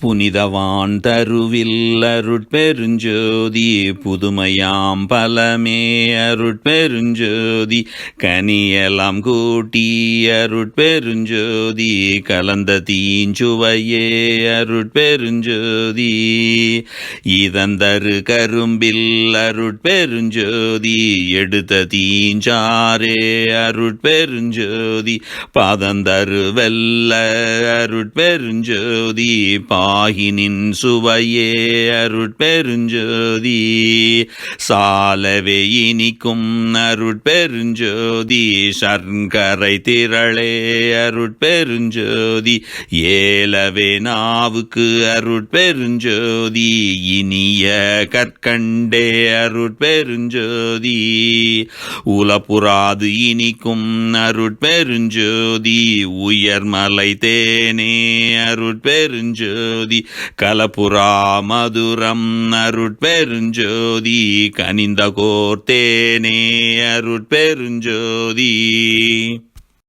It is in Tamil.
புனிதவான் தருவில் அருட்பெருஞ்சோதி புதுமையாம் பலமே அருட்பெருஞ்சோதி கனியலாம் கூட்டி அருட்பெருஞ்சோதி கலந்த தீஞ்சுவையே அருட்பெருஞ்சோதி இதந்தரு கரும்பில் அருட்பெருஞ்சோதி எடுத்த தீஞ்சாரே அருட்பெருஞ்சோதி பாதந்தரு வெல்ல அருட்பெருஞ்சோதி பா ஆகினின் சுவையே அருட்பெருஞ்சோதி. சாலவே இனிக்கும் அருட்பெருஞ்சோதி. சர்க்கரை திரளே அருட்பெருஞ்சோதி. ஏலவே நாவுக்கு அருட்பெருஞ்சோதி. இனிய கற்கண்டே அருட்பெருஞ்சோதி. உலப்புறாது இனிக்கும் அருட்பெருஞ்சோதி. உயர்மலை தேனே அருட்பெருஞ்சோதி. கலப்புறா மதுரம் அருட்பெருஞ்சோதி கனிந்த கோர்த்தேனே அருட்பெருஞ்சோதி.